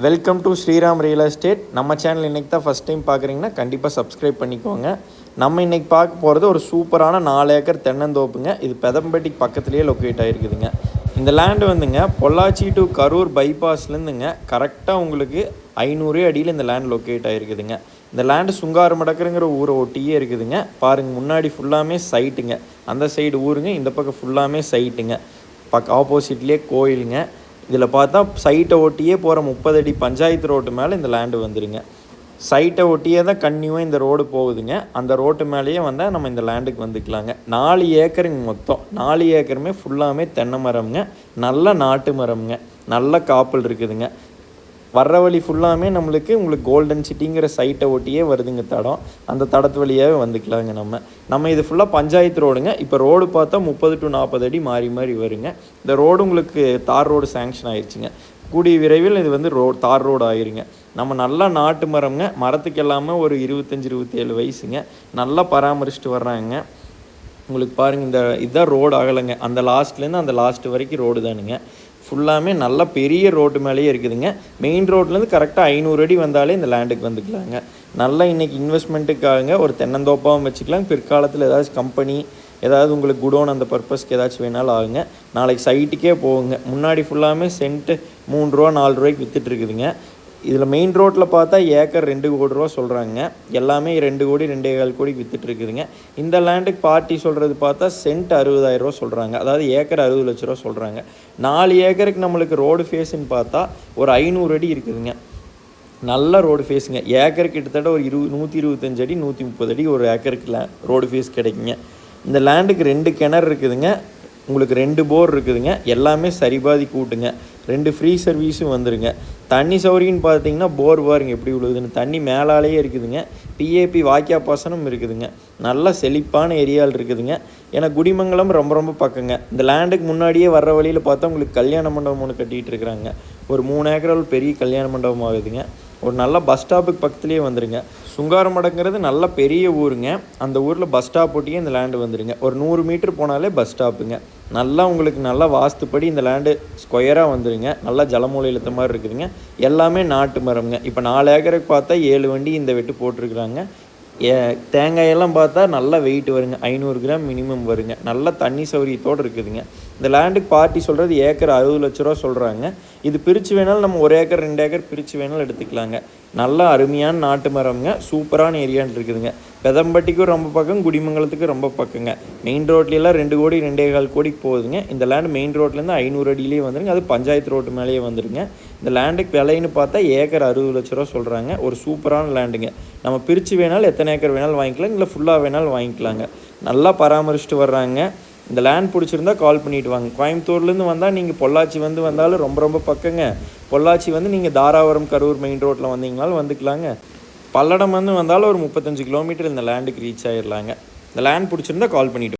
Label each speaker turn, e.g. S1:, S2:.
S1: Welcome to Sriram real estate நம்ம channel இன்றைக்கி தான் ஃபஸ்ட் டைம் பார்க்குறீங்கன்னா கண்டிப்பாக சப்ஸ்கிரைப் பண்ணிக்கோங்க. நம்ம இன்றைக்கி பார்க்க போகிறது ஒரு சூப்பரான நாலு ஏக்கர் தென்னந்தோப்புங்க. இது பெதம்பட்டிக்கு பக்கத்துலேயே லொக்கேட் ஆகிருக்குதுங்க இந்த லேண்டு வந்துங்க பொள்ளாச்சி டு கரூர் பைபாஸ்லேருந்துங்க கரெக்டாக உங்களுக்கு ஐநூறு அடியில் இந்த லேண்ட் லொக்கேட் ஆகிருக்குதுங்க இந்த லேண்டு சுங்காறு மடக்கருங்கிற ஊரை ஒட்டியே இருக்குதுங்க. பாருங்கள் முன்னாடி ஃபுல்லாமே சைட்டுங்க அந்த சைடு ஊருங்க இந்த பக்கம் ஃபுல்லாமே சைட்டுங்க பக்க ஆப்போசிட்லேயே கோயிலுங்க. இதில் பார்த்தா சைட்டை ஒட்டியே போகிற முப்பது அடி பஞ்சாயத்து ரோட்டு மேலே இந்த லேண்டு வந்துடுங்க சைட்டை ஒட்டியே தான் கன்னியூவாக இந்த ரோடு போகுதுங்க. அந்த ரோட்டு மேலேயே வந்தால் நம்ம இந்த லேண்டுக்கு வந்துக்கலாங்க. நாலு ஏக்கருங்க மொத்தம். நாலு ஏக்கருமே ஃபுல்லாமே தென்னை மரம்ங்க. நல்ல நாட்டு மரம்ங்க. நல்ல காப்பல் இருக்குதுங்க. வர்ற வழி ஃபுல்லாமே நம்மளுக்கு உங்களுக்கு கோல்டன் சிட்டிங்கிற சைட்டை ஒட்டியே வருதுங்க தடம். அந்த தடத்து வழியாகவே வந்துக்கலாங்க நம்ம. நம்ம இது ஃபுல்லாக பஞ்சாயத்து ரோடுங்க இப்போ ரோடு பார்த்தா முப்பது டு நாற்பது அடி மாறி மாறி வருங்க. இந்த ரோடு உங்களுக்கு தார் ரோடு சேங்ஷன் ஆயிடுச்சுங்க கூடிய விரைவில் இது வந்து ரோ தார் ரோடு ஆயிருங்க. நம்ம நல்லா நாட்டு மரம்ங்க. மரத்துக்கு எல்லாமே ஒரு இருபத்தஞ்சி இருபத்தேழு வயசுங்க. நல்லா பராமரிச்சுட்டு வர்றாங்க. உங்களுக்கு பாருங்கள் இந்த இதுதான் ரோடு ஆகலைங்க. அந்த லாஸ்ட்லேருந்து அந்த லாஸ்ட் வரைக்கும் ரோடு தானுங்க. ஃபுல்லாமே நல்ல பெரிய ரோட்டு மேலேயே இருக்குதுங்க. மெயின் ரோட்லேருந்து கரெக்டாக ஐநூறு அடி வந்தாலே இந்த லேண்டுக்கு வந்துக்கலாங்க. நல்லா இன்றைக்கி இன்வெஸ்ட்மெண்ட்டுக்காக ஒரு தென்னந்தோப்பாகவும் வச்சுக்கலாம். பிற்காலத்தில் ஏதாச்சும் கம்பெனி ஏதாவது உங்களுக்கு குடோன் அந்த பர்பஸ்க்கு ஏதாச்சும் வேணாலும் ஆகுங்க. நாளைக்கு சைட்டுக்கே போகுங்க. முன்னாடி ஃபுல்லாமே சென்ட்டு மூணு ரூபா நாலு ரூபாய்க்கு விற்றுட்டு இருக்குதுங்க. இதில் மெயின் ரோட்டில் பார்த்தா ஏக்கர் ரெண்டு கோடி ரூபா சொல்கிறாங்க எல்லாமே ரெண்டு கோடி ரெண்டே கால் கோடி விற்றுட்ருக்குதுங்க இந்த லேண்டுக்கு பார்ட்டி சொல்கிறது பார்த்தா சென்ட் அறுபதாயிரம் ரூபா சொல்கிறாங்க அதாவது ஏக்கர் அறுபது லட்ச ரூபா சொல்கிறாங்க நாலு ஏக்கருக்கு நம்மளுக்கு ரோடு ஃபேஸ்ன்னு பார்த்தா ஒரு ஐநூறு அடி இருக்குதுங்க. நல்ல ரோடு ஃபேஸுங்க ஏக்கர் கிட்டத்தட்ட ஒரு இரு நூற்றி இருபத்தஞ்சு அடி நூற்றி முப்பது அடி ஒரு ஏக்கருக்கு லே ரோடு ஃபேஸ் கிடைக்குங்க. இந்த லேண்டுக்கு ரெண்டு கிணறு இருக்குதுங்க. உங்களுக்கு ரெண்டு போர் இருக்குதுங்க. எல்லாமே சரிபாதி கூட்டுங்க. ரெண்டு ஃப்ரீ சர்வீஸும் வந்துருங்க. தண்ணி சௌரியம்னு பார்த்தீங்கன்னா போர் பாருங்க எப்படி விழுகுதுன்னு தண்ணி மேலாலேயே இருக்குதுங்க. பிஏபி வாக்கியா பாசனம் இருக்குதுங்க. நல்ல செழிப்பான ஏரியாவில் இருக்குதுங்க. ஏன்னா குடிமங்கலம் ரொம்ப ரொம்ப பக்கங்க. இந்த லேண்டுக்கு முன்னாடியே வர்ற வழியில் பார்த்தா உங்களுக்கு கல்யாண மண்டபம் ஒன்று கட்டிகிட்டு இருக்கிறாங்க. ஒரு மூணு ஏக்கரால் பெரிய கல்யாண மண்டபம் ஆகுதுங்க. ஒரு நல்ல பஸ் ஸ்டாப்புக்கு பக்கத்துலேயே வந்துருங்க. சுங்காரமடங்கிறது நல்ல பெரிய ஊருங்க. அந்த ஊரில் பஸ் ஸ்டாப் ஒட்டியே இந்த லேண்டு வந்துருங்க. ஒரு நூறு மீட்டர் போனாலே பஸ் ஸ்டாப்புங்க நல்லா உங்களுக்கு நல்லா வாஸ்துப்படி இந்த லேண்டு ஸ்கொயராக வந்துடுங்க நல்லா ஜலமூலை இழுத்த மாதிரி இருக்குதுங்க. எல்லாமே நாட்டு மரம்ங்க. இப்போ நாலு ஏக்கருக்கு பார்த்தா ஏழு வண்டி இந்த வெட்டு போட்டிருக்குறாங்க. ஏ தேங்காயெல்லாம் பார்த்தா நல்லா வெயிட் வருங்க. ஐநூறு கிராம் மினிமம் வருங்க. நல்ல தண்ணி சௌரியத்தோடு இருக்குதுங்க. இந்த லேண்டுக்கு பார்ட்டி சொல்கிறது ஏக்கர் அறுபது லட்ச ரூபா சொல்கிறாங்க இது பிரித்து வேணாலும் நம்ம ஒரு ஏக்கர் ரெண்டு ஏக்கர் பிரித்து வேணாலும் எடுத்துக்கலாங்க. நல்லா அருமையான நாட்டு மரம்ங்க. சூப்பரான ஏரியான் இருக்குதுங்க. பெதம்பட்டிக்கும் ரொம்ப பக்கம் குடிமங்கலத்துக்கும் ரொம்ப பக்கங்க. மெயின் ரோட்லலாம் ரெண்டு கோடி ரெண்டே கால் கோடிக்கு போகுதுங்க. இந்த லேண்டு மெயின் ரோட்லேருந்து ஐநூறு அடியிலேயே வந்துருங்க. அது பஞ்சாயத்து ரோட்டு மேலேயே வந்துருங்க. இந்த லேண்டுக்கு விலைன்னு பார்த்தா ஏக்கர் அறுபது லட்ச ரூபா சொல்கிறாங்க ஒரு சூப்பரான லேண்டுங்க நம்ம பிரித்து வேணாலும் எத்தனை ஏக்கர் வேணாலும் வாங்கிக்கலாம். இல்லை ஃபுல்லாக வேணாலும் வாங்கிக்கலாங்க. நல்லா பராமரிச்சுட்டு வர்றாங்க. இந்த லேண்ட் பிடிச்சிருந்தா கால் பண்ணிட்டு வாங்க. கோயம்புத்தூர்லேருந்து வந்தால் நீங்கள் பொள்ளாச்சி வந்து வந்தாலும் ரொம்ப ரொம்ப பக்கங்க. பொள்ளாச்சி வந்து நீங்கள் தாராபுரம் கரூர் மெயின் ரோட்டில் வந்தீங்கனாலும் வந்துக்கலாங்க. பல்லடம் வந்து வந்தாலும் ஒரு முப்பத்தஞ்சு கிலோமீட்டர் இந்த லேண்டுக்கு ரீச் ஆயிடலாங்க இந்த லேண்ட் பிடிச்சிருந்தா கால் பண்ணிவிட்டு